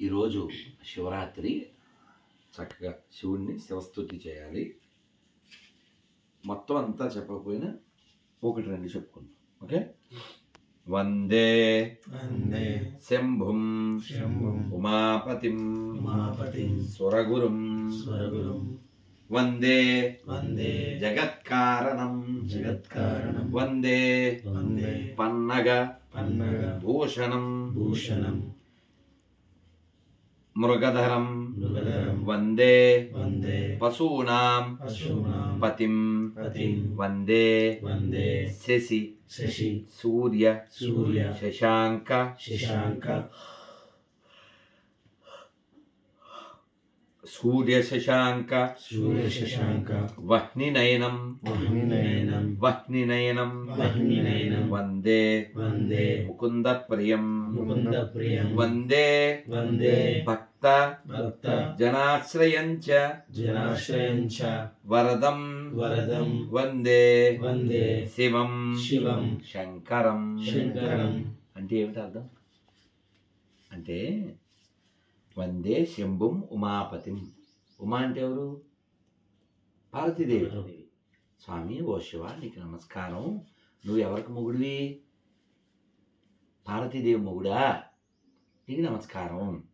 ఈరోజు శివరాత్రి. చక్కగా శివుణ్ణి శివస్థుతి చేయాలి. మొత్తం అంతా చెప్పకపోయినా ఒకటి రెండు చెప్పుకుందాం. ఓకే? వందే వందే శంభుం శంభుం ఉమాపతిం ఉమాపతిం సురగురుం స్వరగురుం వందే వందే జగత్కారణం జగత్కారణం వందే వందే పన్నగ పన్నగ భూషణం భూషణం మృగధరం మృగధరం వందే వందే పశూనాం పశూనాం పతిం పతిం వందే వందే శశి శశి సూర్య సూర్య శశాంక శశాంక సూర్య శశాంక సూర్య శశాంక వహ్నినయనం వహ్నినయనం వహ్నినయనం వహ్నినయనం వందే వందే ముకుంద ప్రియం ముకుంద ప్రియం వందే వందే భక్త భక్త జనాశ్రయం చ జనాశ్రయం చ వరదం వరదం వందే వందే శివం శివం శంకరం. శంకరం. అంటే ఏమిటి అర్థం? అంటే వందే శంభుం ఉమాపతిం. ఉమా అంటే ఎవరు? పార్వతీదేవి. స్వామి ఓ శివ నీకు నమస్కారం. నువ్వు ఎవరికి మొగుడివి? పార్వతీదేవి మొగుడా? నీకు నమస్కారం.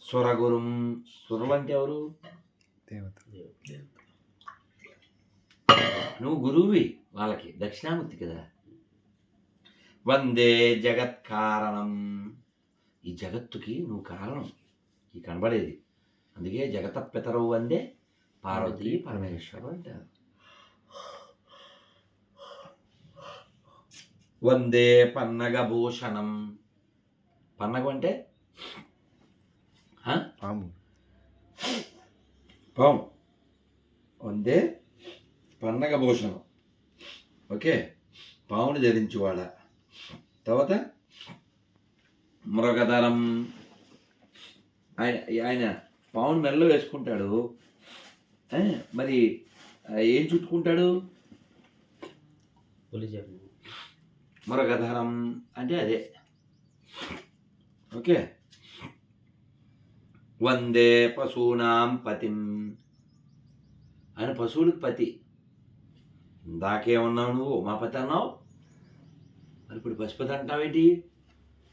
సురగురుం. సురులు అంటే ఎవరు? నువ్వు గురువువి వాళ్ళకి దక్షిణామూర్తి కదా. వందే జగత్కారణం. ఈ జగత్తుకి నువ్వు కారణం. ఈ కనబడేది. అందుకే జగత పితరవు వందే పార్వతీ పరమేశ్వరు అంటారు. వందే పన్నగ భూషణం పన్నగం అంటే? పాము. పాము. వందే పన్నగ భూషణం ఓకే. పాముని ధరించువాడ తర్వాత మృగధరం ఆయన ఆయన పావును మెల్ల వేసుకుంటాడు. మరి ఏం చుట్టుకుంటాడు? మృగధరం అంటే అదే. ఓకే? వందే పశూనాం పతిం. ఆయన పశువులకు పతి. ఇందాకేమన్నావు నువ్వు? ఉమాపతి అన్నావు? మరి ఇప్పుడు పశుపతి అంటావేంటి?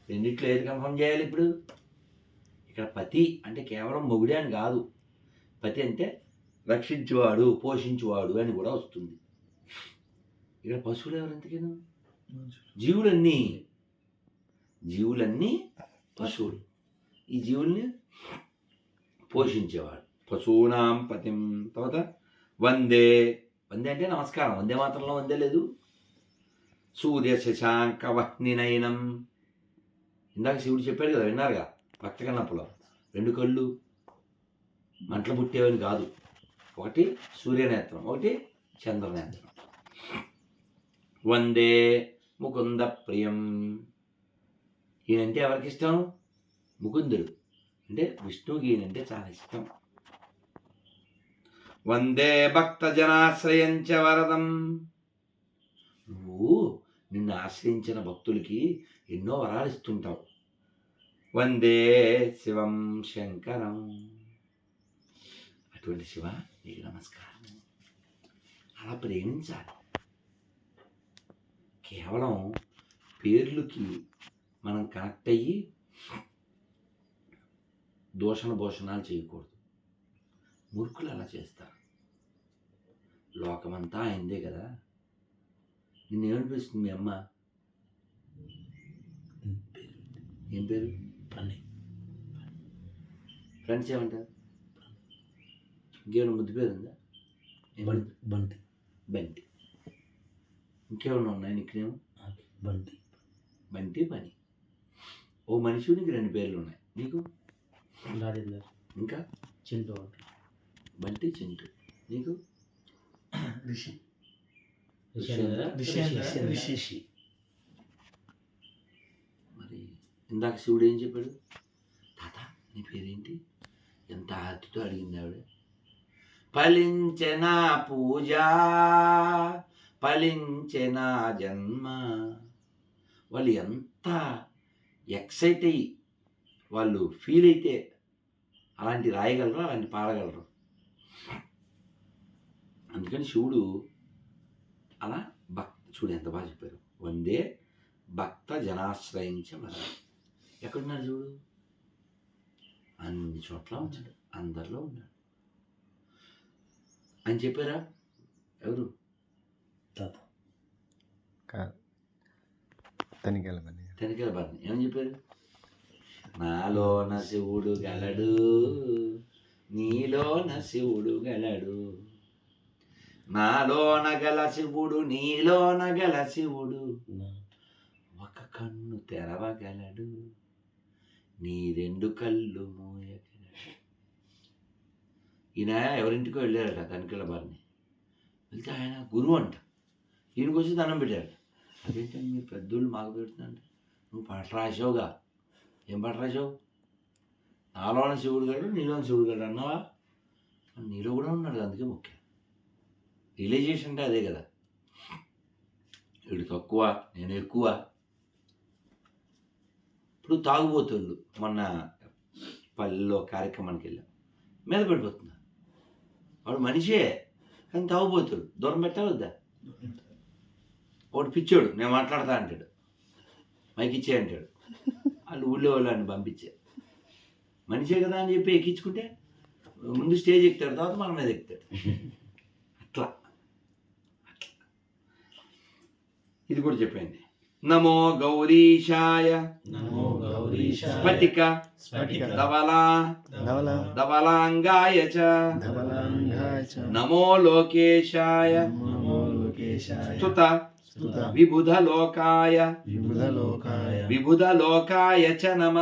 రెండిట్లో ఏది కన్ఫర్మ్ చేయాలి ఇప్పుడు? ఇక్కడ పతి అంటే కేవలం మొగుడే అని కాదు. పతి అంటే రక్షించేవాడు పోషించువాడు అని కూడా వస్తుంది. ఇక్కడ పశువులు ఎవరు ఎంతకేను? జీవులన్నీ. జీవులన్నీ పశువులు. ఈ జీవుల్ని పోషించేవాడు. పశూనాం పతిం తర్వాత వందే. వందే అంటే నమస్కారం. వందే మాత్రంలో వందే లేదు. సూర్య శశాంక వహ్నినయనం. ఇందాక శివుడు చెప్పాడు కదా విన్నారుగా? భక్త పొలం. రెండు కళ్ళు మంటలు పుట్టేవని కాదు. ఒకటి సూర్యనేత్రం ఒకటి చంద్రనేత్రం. వందే ముకుంద ప్రియం ఈయనంటే ఎవరికి ఇష్టం? ముకుందుడు. అంటే విష్ణువుకి ఈయనంటే చాలా ఇష్టం. వందే భక్త జనాశ్రయంచ వరదం. నువ్వు నిన్ను ఆశ్రయించిన భక్తులకి ఎన్నో వరాలు ఇస్తుంటావు. వందే శివం శంకరం అటువంటి శివ నీకు నమస్కారం. అలా ప్రేమించాలి. కేవలం పేర్లకి మనం కనెక్ట్ అయ్యి దూషణ భూషణాలు చేయకూడదు. మురుకులు అలా చేస్తారు. లోకమంతా అయిందే కదా. నిన్నేమనిపిస్తుంది మీ అమ్మ? ఏం పేరు? పని ఫ్రెండ్స్ ఏమంటారు? ఇంకేమైనా ముద్దు పేరు? ఉందా బంటి బంటి బంటి ఇంకేమైనా ఉన్నాయి నీకు బంటి బంటి పని. ఓ మనిషి నీకు రెండు పేర్లు ఉన్నాయి. నీకు? రాజేందర్. ఇంకా? చింటూ బంటి చింటు. నీకు? రిషి. రిషేంద్ర? రిషి మరి ఇందాక శివుడు ఏం చెప్పాడు? తాత నీ పేరేంటి? ఎంత ఆర్తితో అడిగింది ఆవిడ. ఫలించిన పూజ ఫలించిన జన్మ. వాళ్ళు ఎంత ఎక్సైట్ అయ్యి వాళ్ళు ఫీల్ అయితే అలాంటి రాయగలరు అలాంటి పాడగలరు. అందుకని శివుడు అలా భక్ చూడు ఎంత బాగా చెప్పారు. వందే భక్త జనాశ్రయించమన ఎక్కడున్నాడు చూడు? అన్ని చోట్ల ఉన్నాడు. అందరిలో ఉన్నాడు. అని చెప్పారా? ఎవరు? తాత. కాదు. తనిఖీల ఏమని చెప్పారు? నాలోన శివుడు గలడు. నీలోన శివుడు గలడు. నాలోన గల శివుడు నీలోన గల శివుడు. ఒక కన్ను తెరవగలడు. నీ రెండు కళ్ళు మూయగలడు ఈయన ఎవరింటికో వెళ్ళారట తనిఖీల బారిని వెళ్తే ఆయన గురువు అంట. ఈయనకు వచ్చి దండం పెట్టారు అదేంటండి మీ పెద్దోళ్ళు మాకు పెడుతుందంటే నువ్వు పాట రాసావుగా ఏం పాట రాసావు నాలోన శివుడు గడు నీలోని శివుడు గడు అన్నావా? నీలో కూడా ఉన్నాడు అందుకే ముఖ్యం రిలైజేషన్ అంటే అదే కదా. వీడు తక్కువ నేను ఎక్కువ. ఇప్పుడు తాగుబోతుళ్ళు మొన్న పల్లెలో కార్యక్రమానికి వెళ్ళాం. మీద పడిపోతున్నా వాడు మనిషే కానీ తాగుబోతుడు. దూరం పెట్టాలి వద్దా? ఒకటి పిచ్చోడు నేను మాట్లాడతా అంటాడు. మైక్ ఇచ్చే అంటాడు. వాళ్ళు ఊళ్ళో వాళ్ళని పంపించే. మనిషే కదా అని చెప్పి ఎక్కించుకుంటే ముందు స్టేజ్ ఎక్కుతాడు తర్వాత మన మీద ఎక్కుతాడు. అట్లా. ఇది కూడా చెప్పండి నమో గౌరీశాయ. నమో స్ఫటిక స్ఫటిక ధవలా ధవల ధవలాంగాయ చ నమో లోకేశాయ స్తుత స్తుత విబుధ లోకాయ విబుధలోకాయ విబుధ లోకాయ చ నమ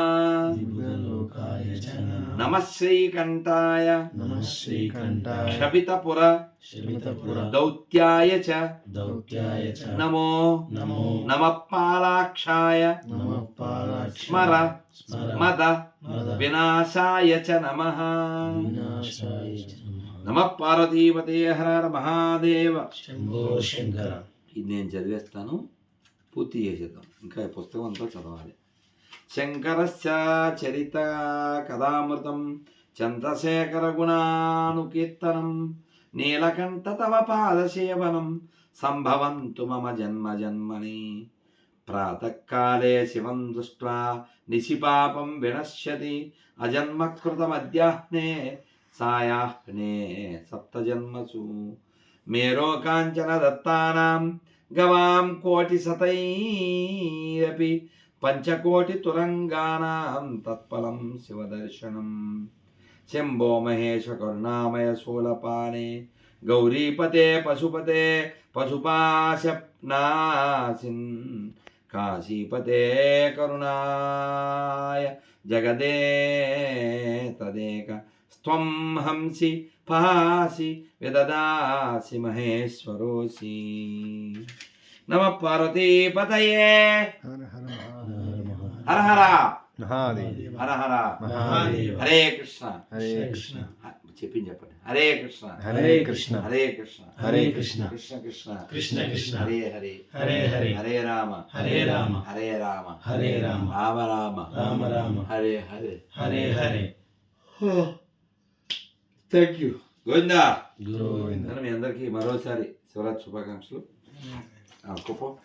చ నమ శ్రీకంఠాయ. నమః శ్రీకంఠాయ. క్షపితపుర శమితపుర దౌత్యాయ చ. దౌత్యాయ చ. నమో. నమో. నమ పాలాక్షాయ. నమః పాలాక్ష స్మర. స్మర. మద. వినాశాయ చ నమ. వినాశాయ చ నమః. పార్వతీపతే హర మహాదేవ. శంభో శంకర. ఇది నేను చదివేస్తాను. పూర్తి చేసేద్దాం. ఇంకా పుస్తకం అంతా చదవాలి. శంకరస్య చరిత కథామృతం చంద్రశేఖర గుణానుకీర్తనం నీలకంఠ తవ పాదసేవనం సంభవంతు మమ జన్మ జన్మని. ప్రాతకాలే శివం దృష్ట్వా నిశిపాపం వినశ్యతి అజన్మకృతమధ్యాహ్నే సాయాహ్నే సప్తజన్మసు. మేరో కాంచన దత్తానాం గవాం కోటి సతైరపి పంచకోటి తురంగానాం తత్ఫలం శివదర్శనం. శంభో మహేష కరుణామయ శూలపానే గౌరీపతే పశుపతే పశుపాశప్నాసిన్ కాశీపతే కరుణాయ జగదే తదేక స్వం హంసి పాసి విదదాసి మహేశ్వరోసి. నమ పార్వతీపతయే. హర హర హర హర. మహాదేవ్. హర హర. మహాదేవ. హరే కృష్ణ. హరే కృష్ణ. చెప్పింది చెప్పండి. Hare Krishna. Hare Krishna. Hare Krishna. Hare Krishna. Krishna Krishna. Krishna Krishna. Hare Hare. Hare Hare. Hare Rama. Hare Rama. Hare Rama. Hare Rama. Rama Rama. Rama Rama. Hare Hare. Hare Hare. Thank you Govinda. గురు గోవింద. మీ అందరికీ మరోసారి శివరాత్రి శుభాకాంక్షలు. Al copo.